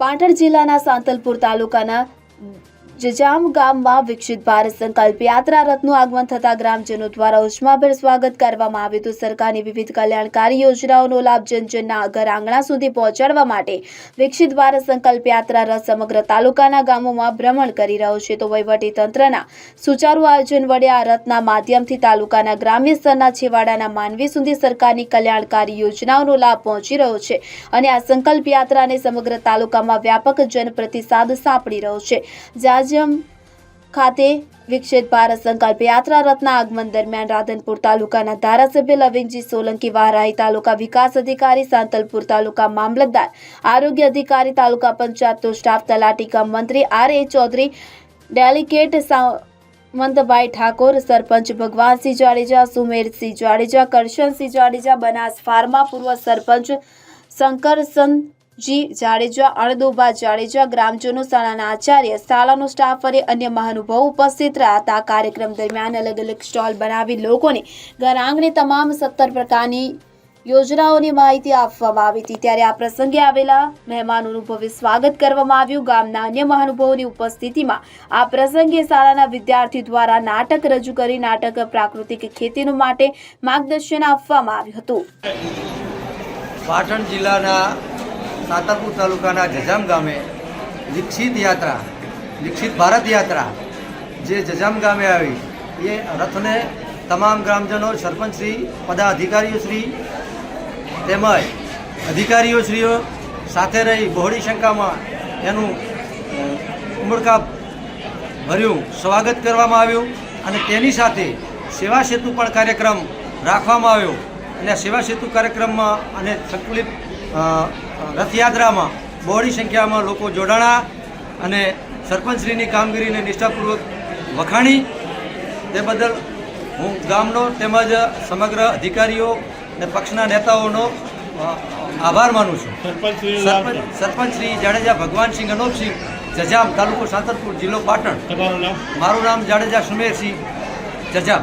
પાટણ જિલ્લાના સાંતલપુર તાલુકાના જજામ ગામમાં વિકસિત ભારત સંકલ્પ યાત્રા રથનું આગમન થતા ગ્રામજનો દ્વારા ઉષ્માભેર સ્વાગત કરવામાં આવ્યું હતું. સરકારની વિવિધ કલ્યાણકારી યોજનાઓનો લાભ જનજનના ઘર આંગણા સુધી પહોંચાડવા માટે વિકસિત ભારત સંકલ્પ યાત્રા રથ સમગ્ર તાલુકાના ગામોમાં ભ્રમણ કરી રહ્યો છે. તો વહીવટી તંત્રના સુચારુ આયોજન વડે આ રથના માધ્યમથી તાલુકાના ગ્રામ્ય સ્તરના છેવાડાના માનવી સુધી સરકારની કલ્યાણકારી યોજનાઓનો લાભ પહોંચી રહ્યો છે અને આ સંકલ્પ યાત્રાને સમગ્ર તાલુકામાં વ્યાપક જનપ્રતિસાદ સાંપડી રહ્યો છે. જાજમ ખાતે વિકસિત ભારત સંકલ્પ યાત્રા રથના આગમન દરમિયાન રાધનપુર તાલુકાના ધારાસભ્ય લવિંગજી સોલંકી વારાહી તાલુકા વિકાસ અધિકારી, સાંતલપુર તાલુકા મામલતદાર, આરોગ્ય અધિકારી, તાલુકા પંચાયતનો સ્ટાફ તલાટી કમ મંત્રી R A Chaudhary, delegate Samantbhai Thakor, sarpanch Bhagwansinh Jadeja, Sumersinh Jadeja, Karshansinh Jadeja, Banas pharma પૂર્વ સરપંચ શંકરસનજી જાડેજા અણદોબા જાડેજા ગ્રામજનો શાળાના આચાર્ય, શાળાનો સ્ટાફ અને અન્ય મહાનુભાવો ઉપસ્થિત રહ્યા હતા. કાર્યક્રમ દરમિયાન અલગ અલગ સ્ટોલ બનાવી લોકોને ઘર આંગણે તમામ સત્તર પ્રકારની યોજનાઓની માહિતી આપવામાં આવી હતી. ત્યારે આ પ્રસંગે આવેલા મહેમાનોનું ભવ્ય સ્વાગત કરવામાં આવ્યું. ગામના અન્ય મહાનુભાવોની ઉપસ્થિતિમાં આ પ્રસંગે શાળાના વિદ્યાર્થીઓ દ્વારા નાટક રજૂ કરી, નાટક પ્રાકૃતિક ખેતીનું માટે માર્ગદર્શન આપવામાં આવ્યું હતું. પાટણ જિલ્લાના સાતરપુર તાલુકાના જજામ ગામે દીક્ષિત યાત્રા દીક્ષિત ભારત યાત્રા જે જજામ ગામે આવી એ રથને તમામ ગ્રામજનો સરપંચશ્રી પદાધિકારીઓશ્રી તેમજ અધિકારીઓશ્રીઓ સાથે રહી બહોળી સંખ્યામાં એનું ઉમળકા ભર્યું સ્વાગત કરવામાં આવ્યું અને તેની સાથે સેવા સેતુ પણ કાર્યક્રમ રાખવામાં આવ્યો. અને સેવા સેતુ કાર્યક્રમમાં અને અ, રથયાત્રામાં બહોળી સંખ્યામાં લોકો જોડાણા અને સરપંચશ્રીની કામગીરીને નિષ્ઠાપૂર્વક વખાણી. તે બદલ હું ગામનો તેમજ સમગ્ર અધિકારીઓ અને પક્ષના નેતાઓનો આભાર માનું છું. સરપંચ સરપંચ શ્રી જાડેજા ભગવાનસિંહ અનોપસિંહ જજામ તાલુકો સાંતરપુર જિલ્લો પાટણ. મારું નામ જાડેજા સુમેરસિંહ જજામ.